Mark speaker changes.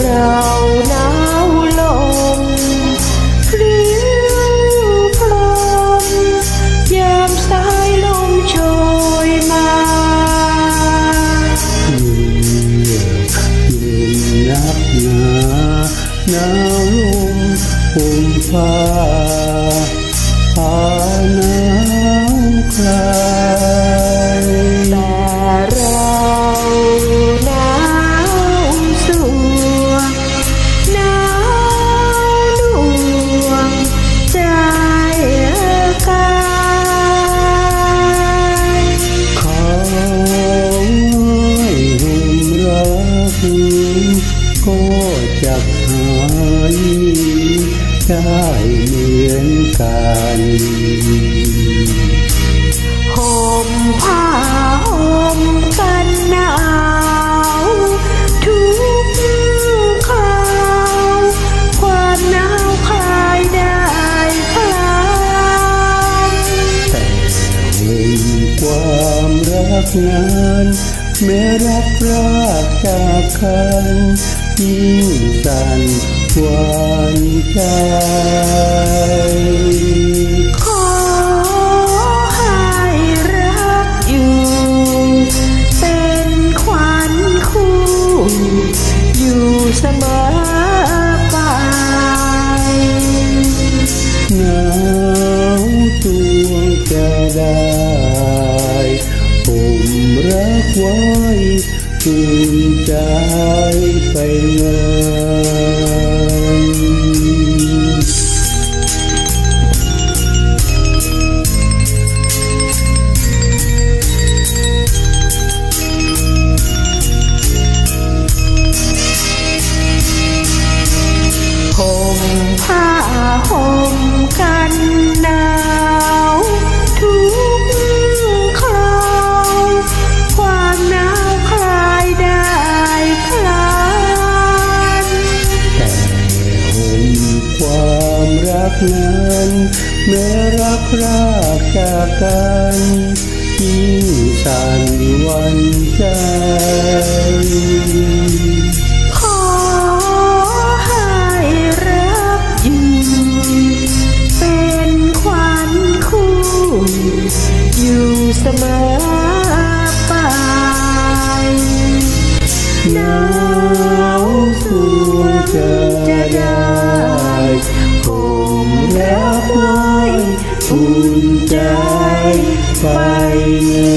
Speaker 1: เราหนาวลมพลิ้วพลมยา
Speaker 2: ได้เหมือนกัน
Speaker 1: ห่มผ้าห่มกันหนาวทุกคราวความหนาวคลายได้คลาย
Speaker 2: แต่ห่มความรักนั้นแม้รักรากจากกันยิ่งสั่น หวนใจ
Speaker 1: ขอให้รักอยู่ เป็นขวัญคู่ อยู่เสมอไป
Speaker 2: หนาวตัวจะได้ผมรักไว้ ภูมิใจไปเงิน
Speaker 1: ห่มผ้าห่มกัน รั
Speaker 2: กนั้นแม้รักรากจากกันยิ่งสั่นวันใจ
Speaker 1: ขอให้รักอยู่เป็นขวัญคู่อยู่เสมอไป
Speaker 2: หนาวสูงจะได้ ไ